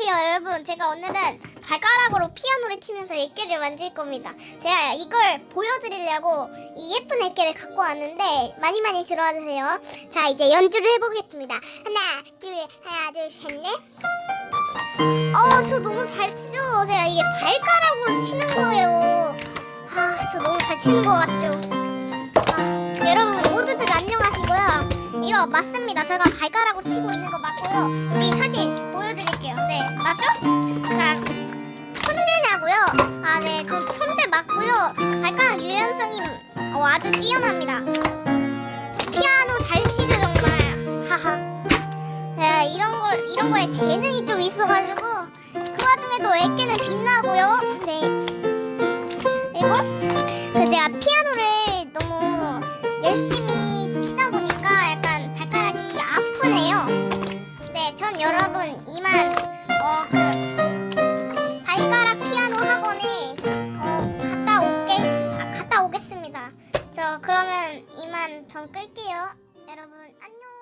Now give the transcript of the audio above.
안녕하세요 여러분. 제가 오늘은 발가락으로 피아노를 치면서 액기를 만질 겁니다. 제가 이걸 보여드리려고 이 예쁜 액기를 갖고 왔는데 많이 많이 들어와 주세요. 자 이제 연주를 해보겠습니다. 하나 둘 하나 둘 셋넷. 어저 너무 잘 치죠? 제가 이게 발가락으로 치는 거예요. 아 저 너무 잘 치는 거 같죠? 아, 여러분 모두들 안녕하시고요. 이거 맞습니다. 제가 발가락으로 치고 있는 거 맞고요. 여기 사진 네 맞죠? 자 천재냐고요? 아네그 천재 맞고요 발가락 유연성이 어, 아주 뛰어납니다 피아노 잘 치죠 정말 하하 네 이런 걸 이런 거에 재능이 좀 있어가지고 그 와중에도 애깨는 빛나고요 네 그리고 그 제가 피아노를 너무 열심히 치다 보니까 약간 발가락이 아프네요. 네, 전 여러분 이만 저 그러면 이만 전 끌게요. 여러분 안녕.